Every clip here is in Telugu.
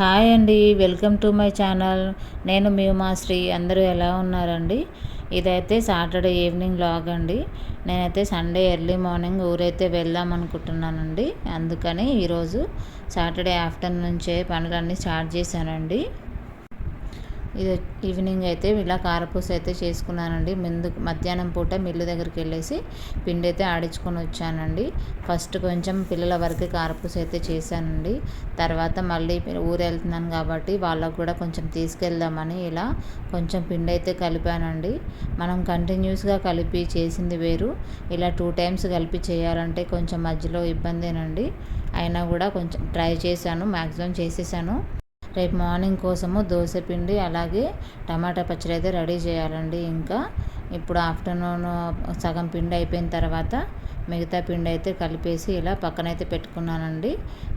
హాయ్ అండి వెల్కమ్ టు మై ఛానల్. నేను మీ శ్రీ. అందరూ ఎలా ఉన్నారండి? ఇదైతే సాటర్డే ఈవినింగ్ లాగ్ అండి. నేనైతే సండే ఎర్లీ మార్నింగ్ ఊరైతే వెళ్దాం అనుకుంటున్నానండి. అందుకని ఈరోజు సాటర్డే ఆఫ్టర్నూన్ నుంచే పనులన్నీ స్టార్ట్ చేశానండి. ఇది ఈవినింగ్ అయితే ఇలా కారపూస అయితే చేసుకున్నానండి. ముందు మధ్యాహ్నం పూట మిల్లు దగ్గరికి వెళ్ళేసి పిండి అయితే ఆడించుకొని వచ్చానండి. ఫస్ట్ కొంచెం పిల్లల వరకు కారపూస అయితే చేశానండి. తర్వాత మళ్ళీ ఊరు వెళ్తున్నాను కాబట్టి వాళ్ళకు కూడా కొంచెం తీసుకెళ్దామని ఇలా కొంచెం పిండి అయితే కలిపానండి. మనం కంటిన్యూస్గా కలిపి చేసింది వేరు. ఇలా టూ టైమ్స్ కలిపి చేయాలంటే కొంచెం మధ్యలో ఇబ్బందేనండి. అయినా కూడా కొంచెం ట్రై చేశాను మ్యాక్సిమం చేసేసాను. రేపు మార్నింగ్ కోసము దోశ పిండి అలాగే టమాటా పచ్చడి అయితే రెడీ చేయాలండి. ఇంకా ఇప్పుడు ఆఫ్టర్నూన్ సగం పిండి అయిపోయిన తర్వాత మిగతా పిండి అయితే కలిపేసి ఇలా పక్కనైతే పెట్టుకున్నానండి.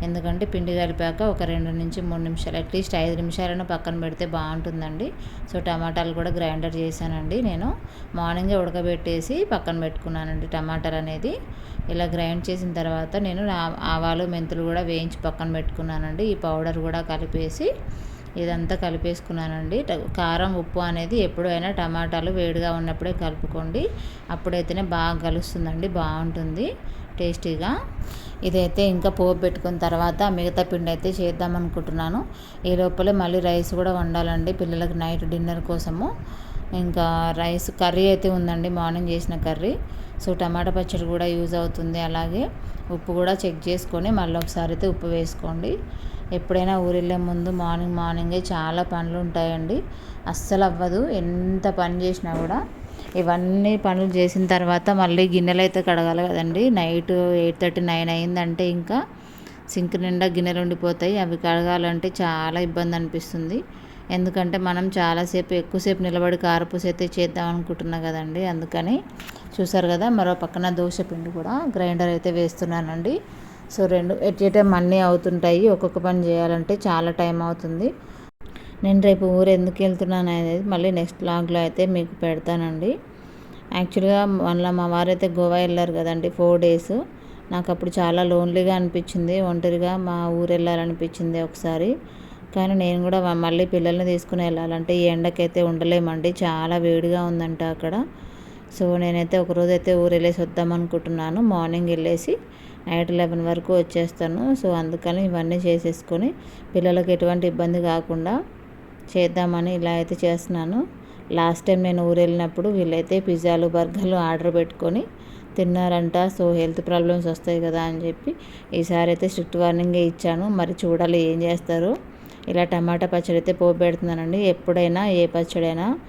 ఎందుకంటే పిండి కలిపాక ఒక రెండు నుంచి మూడు నిమిషాలు అట్లీస్ట్ ఐదు నిమిషాలను పక్కన పెడితే బాగుంటుందండి. సో టమాటాలు కూడా గ్రైండర్ చేశానండి నేను. మార్నింగే ఉడకబెట్టేసి పక్కన పెట్టుకున్నానండి టమాటాలు అనేది. ఇలా గ్రైండ్ చేసిన తర్వాత నేను ఆవాలు మెంతులు కూడా వేయించి పక్కన పెట్టుకున్నానండి. ఈ పౌడర్ కూడా కలిపేసి ఇదంతా కలిపేసుకున్నానండి. కారం ఉప్పు అనేది ఎప్పుడైనా టమాటాలు వేడిగా ఉన్నప్పుడే కలుపుకోండి. అప్పుడైతేనే బాగా కలుస్తుందండి బాగుంటుంది టేస్టీగా. ఇదైతే ఇంకా పోపు పెట్టుకున్న తర్వాత మిగతా పిండి అయితే చేద్దాం అనుకుంటున్నాను ఈ లోపల మళ్ళీ రైస్ కూడా వండాలండి పిల్లలకి నైట్ డిన్నర్ కోసము. ఇంకా రైస్ కర్రీ అయితే ఉందండి మార్నింగ్ చేసిన కర్రీ. సో టమాటా పచ్చడి కూడా యూజ్ అవుతుంది అలాగే. ఉప్పు కూడా చెక్ చేసుకొని మళ్ళీ ఒకసారి అయితే ఉప్పు వేసుకోండి. ఎప్పుడైనా ఊరెళ్ళే ముందు మార్నింగ్ మార్నింగే చాలా పనులు ఉంటాయండి. అస్సలు అవ్వదు ఎంత పని చేసినా కూడా. ఇవన్నీ పనులు చేసిన తర్వాత మళ్ళీ గిన్నెలు అయితే కడగాలి కదండి. నైట్ ఎయిట్ థర్టీ నైన్ అయిందంటే ఇంకా సింక్ నిండా గిన్నెలు ఉండిపోతాయి. అవి కడగాలంటే చాలా ఇబ్బంది అనిపిస్తుంది. ఎందుకంటే మనం చాలాసేపు ఎక్కువసేపు నిలబడి కారపూస అయితే చేద్దాం అనుకుంటున్నా కదండి. అందుకని చూసారు కదా మరో పక్కన దోశ పిండి కూడా గ్రైండర్ అయితే వేస్తున్నానండి. సో రెండు ఎట్ ఏ టైం అన్నీ అవుతుంటాయి. ఒక్కొక్క పని చేయాలంటే చాలా టైం అవుతుంది. నేను రేపు ఊరు ఎందుకు వెళ్తున్నాను అనేది మళ్ళీ నెక్స్ట్ బ్లాగ్లో అయితే మీకు పెడతానండి. యాక్చువల్గా మళ్ళీ మా వారైతే గోవా వెళ్ళారు కదండి ఫోర్ డేస్. నాకు అప్పుడు చాలా లోన్లీగా అనిపించింది. ఒంటరిగా మా ఊరు వెళ్ళాలనిపించింది ఒకసారి. కానీ నేను కూడా మళ్ళీ పిల్లల్ని తీసుకుని వెళ్ళాలంటే ఈ ఎండకైతే ఉండలేమండి. చాలా వేడిగా ఉందంట అక్కడ. సో నేనైతే ఒకరోజు అయితే ఊరు వెళ్ళేసి వద్దాం అనుకుంటున్నాను మార్నింగ్ వెళ్ళేసి నైట్ లెవెన్ వరకు వచ్చేస్తాను. సో అందుకని ఇవన్నీ చేసేసుకొని పిల్లలకి ఎటువంటి ఇబ్బంది కాకుండా చేద్దామని ఇలా అయితే చేస్తున్నాను. లాస్ట్ టైం నేను ఊరు వెళ్ళినప్పుడు వీళ్ళైతే పిజ్జాలు బర్గర్లు ఆర్డర్ పెట్టుకొని తిన్నారంట. సో హెల్త్ ప్రాబ్లమ్స్ వస్తాయి కదా అని చెప్పి ఈసారి అయితే స్ట్రిక్ట్ వార్నింగే ఇచ్చాను. మరి చూడాలి ఏం చేస్తారు. ఇలా టమాటా పచ్చడి అయితే పోపు పెడుతున్నానండి. ఎప్పుడైనా ఏ పచ్చడైనా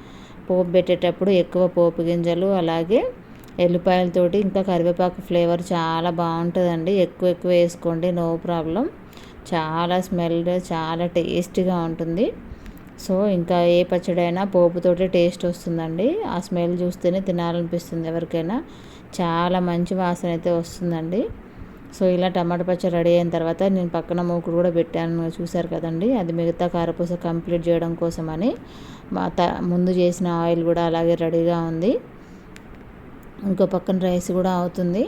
పోపు పెట్టేటప్పుడు ఎక్కువ పోపు గింజలు అలాగే ఎల్లిపాయలతోటి ఇంకా కరివేపాకు ఫ్లేవర్ చాలా బాగుంటుందండి. ఎక్కువ ఎక్కువ వేసుకోండి నో ప్రాబ్లం. చాలా స్మెల్ చాలా టేస్టీగా ఉంటుంది. సో ఇంకా ఏ పచ్చడైనా పోపుతోటి టేస్ట్ వస్తుందండి. ఆ స్మెల్ చూస్తేనే తినాలనిపిస్తుంది ఎవరికైనా. చాలా మంచి వాసన అయితే వస్తుందండి. సో ఇలా టమాటా పచ్చడి రెడీ అయిన తర్వాత నేను పక్కన మూకుడు కూడా పెట్టాను. చూశారు కదండి? అది మిగతా కారపూస కంప్లీట్ చేయడం కోసమని ముందు చేసిన ఆయిల్ కూడా అలాగే రెడీగా ఉంది. ఇంకో పక్కన రైస్ కూడా అవుతుంది.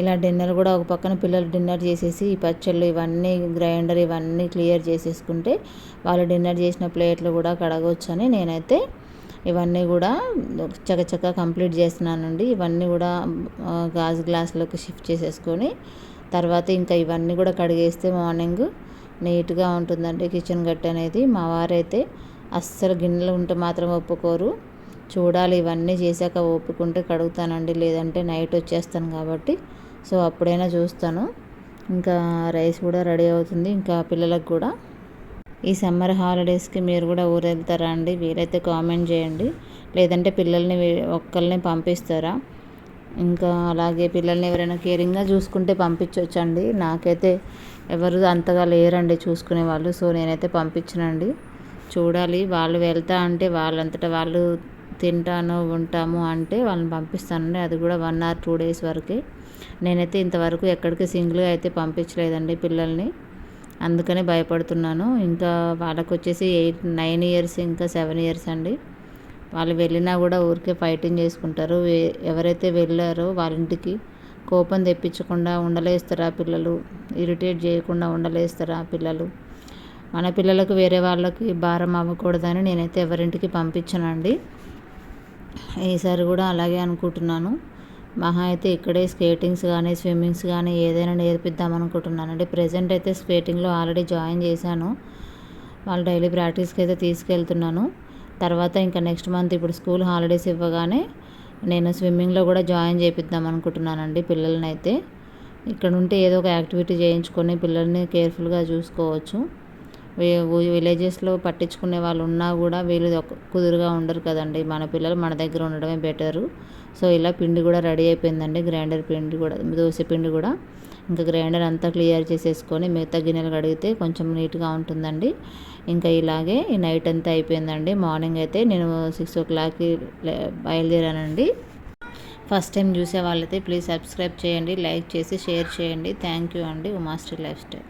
ఇలా డిన్నర్ కూడా ఒక పక్కన పిల్లలు డిన్నర్ చేసేసి ఈ పచ్చళ్ళు ఇవన్నీ గ్రైండర్ ఇవన్నీ క్లియర్ చేసేసుకుంటే వాళ్ళు డిన్నర్ చేసిన ప్లేట్లు కూడా కడగవచ్చని నేనైతే ఇవన్నీ కూడా చకచక కంప్లీట్ చేస్తున్నానండి. ఇవన్నీ కూడా గాజు గ్లాసులోకి షిఫ్ట్ చేసేసుకొని తర్వాత ఇంకా ఇవన్నీ కూడా కడిగేస్తే మార్నింగ్ నీట్గా ఉంటుందండి కిచెన్ గట్టు అనేది. మా వారైతే అస్సలు గిన్నెలు ఉంటే మాత్రం ఒప్పుకోరు. చూడాలి ఇవన్నీ చేశాక ఒప్పుకుంటే కడుగుతానండి. లేదంటే నైట్ వచ్చేస్తాను కాబట్టి. సో అప్పుడైనా చూస్తాను. ఇంకా రైస్ కూడా రెడీ అవుతుంది. ఇంకా పిల్లలకు కూడా. ఈ సమ్మర్ హాలిడేస్కి మీరు కూడా ఊరు వెళ్తారా అండి? వీలైతే కామెంట్ చేయండి. లేదంటే పిల్లల్ని ఒక్కరిని పంపిస్తారా? ఇంకా అలాగే పిల్లల్ని ఎవరైనా కేరింగ్గా చూసుకుంటే పంపించవచ్చండి నాకైతే ఎవరు అంతగా లేరండి చూసుకునే వాళ్ళు సో నేనైతే పంపించనండి. చూడాలి వాళ్ళు వెళ్తా అంటే వాళ్ళంతటా వాళ్ళు తింటాను ఉంటాము అంటే వాళ్ళని పంపిస్తానండి. అది కూడా వన్ ఆర్ టూ డేస్ వరకే. నేనైతే ఇంతవరకు ఎక్కడికి సింగిల్గా అయితే పంపించలేదండి పిల్లల్ని. అందుకనే భయపడుతున్నాను. ఇంకా వాళ్ళకు వచ్చేసి ఎయిట్ నైన్ ఇయర్స్ ఇంకా సెవెన్ ఇయర్స్ అండి. వాళ్ళు వెళ్ళినా కూడా ఊరికే ఫైటింగ్ చేసుకుంటారు. ఎవరైతే వెళ్ళారో వాళ్ళ ఇంటికి కోపం తెప్పించకుండా ఉండలేస్తారా పిల్లలు. ఇరిటేట్ చేయకుండా ఉండలేస్తారా పిల్లలు. మన పిల్లలకు వేరే వాళ్ళకి భారం అవ్వకూడదని నేనైతే ఎవరింటికి పంపించనండి. ఈసారి కూడా అలాగే అనుకుంటున్నాను. మహా అయితే ఇక్కడే స్కేటింగ్స్ కానీ స్విమ్మింగ్స్ కానీ ఏదైనా నేర్పిద్దాం అనుకుంటున్నానండి. ప్రజెంట్ అయితే స్కేటింగ్లో ఆల్రెడీ జాయిన్ చేశాను. వాళ్ళు డైలీ ప్రాక్టీస్కి అయితే తీసుకెళ్తున్నాను. తర్వాత ఇంకా నెక్స్ట్ మంత్ ఇప్పుడు స్కూల్ హాలిడేస్ ఇవ్వగానే నేను స్విమ్మింగ్లో కూడా జాయిన్ చేపిద్దాం అనుకుంటున్నానండి పిల్లల్ని అయితే ఇక్కడ ఉంటే ఏదో ఒక యాక్టివిటీ చేయించుకొని పిల్లల్ని కేర్ఫుల్గా చూసుకోవచ్చు. విలేజెస్లో పట్టించుకునే వాళ్ళు ఉన్నా కూడా వీళ్ళు కుదురుగా ఉండరు కదండి. మన పిల్లలు మన దగ్గర ఉండడమే బెటరు సో ఇలా పిండి కూడా రెడీ అయిపోయిందండి. గ్రైండర్ పిండి కూడా దోశ పిండి కూడా. ఇంకా గ్రైండర్ అంతా క్లియర్ చేసేసుకొని మిగతా గిన్నెలు కడిగితే కొంచెం నీట్గా ఉంటుందండి. ఇంకా ఇలాగే ఈ నైట్ అంతా అయిపోయిందండి. మార్నింగ్ అయితే నేను సిక్స్ ఓ క్లాక్కి బయలుదేరానండి. ఫస్ట్ టైం చూసే వాళ్ళైతే ప్లీజ్ సబ్స్క్రైబ్ చేయండి లైక్ చేసి షేర్ చేయండి. థ్యాంక్ యూ అండి. ఉమాస్ట్రీ లైఫ్ స్టైల్.